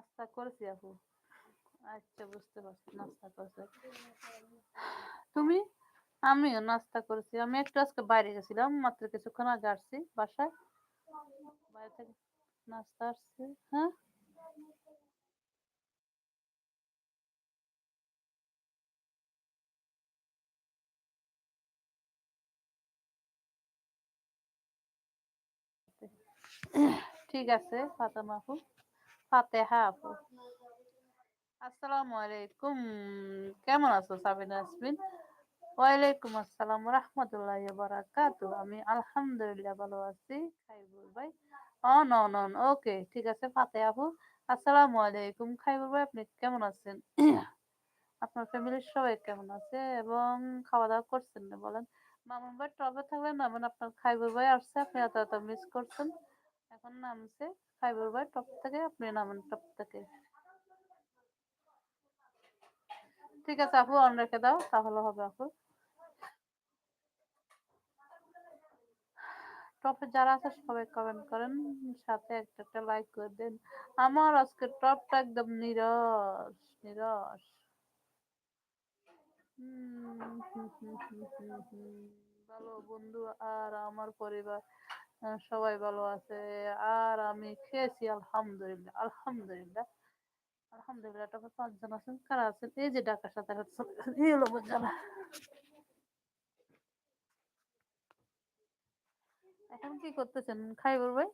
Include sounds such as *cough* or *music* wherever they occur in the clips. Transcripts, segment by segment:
নাস্তা করেছি আপু। আচ্ছা বুঝতে পারছি, নাস্তা করছে। তুমি? আমিও নাস্তা করেছি। আমি একটু আজকে বাইরে গেছিলাম, মাত্র কিছুক্ষণ আগে আসছি বাসায়। বাইরে থেকে নাস্তা আসছে হ্যাঁ? ঠিক আছে, ফাতেমা আপু। ঠিক আছে ফাতে আপু আসসালামু আলাইকুম খাইবুর ভাই আপনি কেমন আছেন? *clears throat* আপনার ফ্যামিলির সবাই কেমন আছে? এবং খাওয়া দাওয়া করছেন না, বলেন? মামুন ভাই, টবে থাকলেন আপনার খাইবুর ভাই আসছে, আপনি এত এত মিস করছেন। এখন নামছে খাইবুর ভাই টপ থেকে আপনি নামেন টপ থেকে ঠিক আছে আপু অন রেখে দাও তাহলে হবে আপু টপে যারা আছে সবাই কমেন্ট করেন সাথে একটা একটা লাইক করে দেন আমার আজকে টপটা একদম নিরস নিরস। ভালো বন্ধু আর আমার পরিবার সবাই ভালো আছে। আর আমি খেয়েছি, আলহামদুলিল্লাহ আলহামদুলিল্লাহ। আলহামদুলিল্লাহ টপে পাঁচজন আছেন, কারা আছেন? এই যে ডাকার সাথে এখন কি করতেছেন? খাইবর ভাই?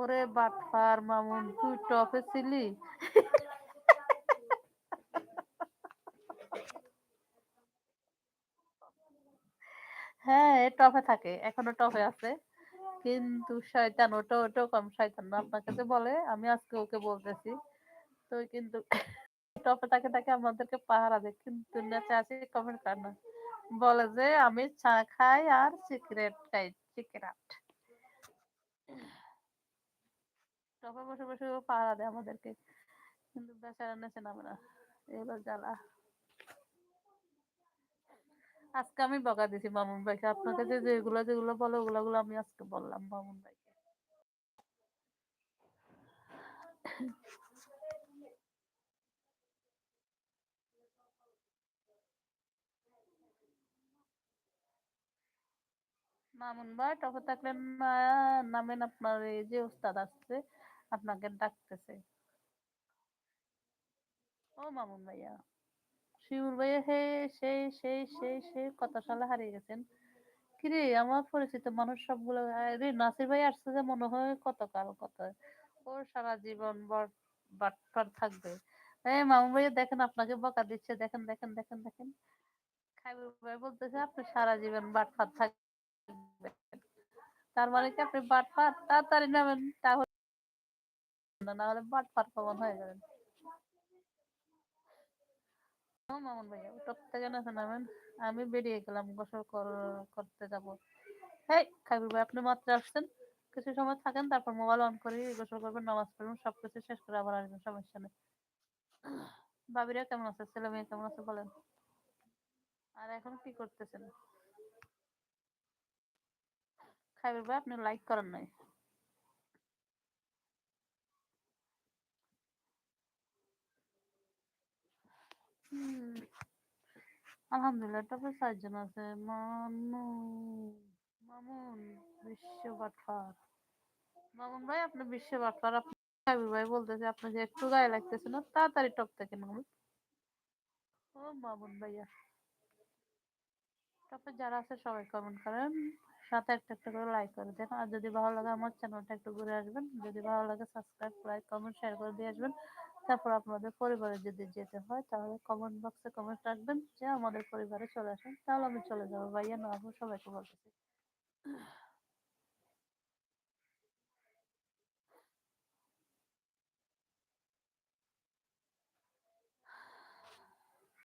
ওরে বাটপার মামুন, তুই টপে ছিলি? হ্যাঁ টপে থাকে, এখনও টপে আছে। কিন্তু শয়তান, ওটা ওটাও কম শয়তান না, আপনার কাছে বলে, আমি আজকে ওকে বলতেছি। তো কিন্তু টপে থাকে থাকে আমাদেরকে পাহারা দেয়, কিন্তু নেচে আছে কমেন্ট করে না বলে যে, আমি চা খাই আর সিগারেট খাই, সিগারেট। টপে বসে বসে পাহারা দেয় আমাদেরকে। কিন্তু বেচারা নেচে নামে না। এবার জ্বালা। আজকে আমি বকা দিছি মামুন ভাইকে। আপনাকে যে যেগুলো যেগুলো বলে ওগুলো গুলো আমি আজকে বললাম মামুন ভাইকে। মামুন ভাই টপে থাকলেন নামেন আপনার এই যে উস্তাদ আসছে আপনাকে ডাকতেছে। ও মামুন ভাইয়া। শিমুল ভাইয়া, হে সেই সেই সেই সেই কত সালে হারিয়ে গেছেন। কিরে, আমার পরিচিত মানুষ সবগুলো, আরে নাসির ভাই আসছে যে মনে হয় কত কাল কত ওর সারা জীবন বাটপার থাকবে। এই মামুন ভাইয়া, দেখেন আপনাকে বকা দিচ্ছে। দেখেন দেখেন দেখেন দেখেন। খাইবুর ভাই বলতেছে, আপনি সারা জীবন বাটপার থাকবে তার মানে কি আপনি বাটপার? তাড়াতাড়ি নামেন, তাহলে না না হলে বাটপার প্রমাণ হয়ে যাবেন মামুন ভাইয়া টপ থেকে না নামেন আমি বেরিয়ে গেলাম, গোসল কর- করতে যাব। হেই খাইবুর ভাই, আপনি মাত্র আসছেন। কিছু সময় থাকেন, তারপর মোবাইল অন করে, গোসল করবেন, নামাজ পড়বেন, সবকিছু শেষ করে আবার আসবেন, সমস্যা নেই। ভাবিরা কেমন আছে? ছেলে মেয়ে কেমন আছে বলেন? আর এখন কি করতেছেন? খাইবুর ভাই, আপনি লাইক করেন নাই। আলহামদুলিল্লাহ তবে চারজন আছে। মামু মামুন বিশ্ব বাটপার মামুন ভাই, আপনি বিশ্ব বাটপার আপনি ভাই বলতেছে, আপনি যে একটু গায়ে লাগতেছে না, তাড়াতাড়ি টপ থেকে মামুন ও মামুন ভাইয়া। তারপর যারা আছে সবাই কমেন্ট করেন। সাথে একটা একটা করে লাইক করে দেন। আর যদি ভালো লাগে আমার চ্যানেলটা একটু ঘুরে আসবেন। যদি ভালো লাগে সাবস্ক্রাইব লাইক কমেন্ট শেয়ার করে দিয়ে আসবেন। তারপর আপনাদের পরিবারে যদি যেতে হয়, তাহলে কমেন্ট বক্সে কমেন্ট রাখবেন। যে আমাদের পরিবারে চলে আসেন, তাহলে আমি চলে যাব। ভাইয়া, না সবাইকে বলতেছি।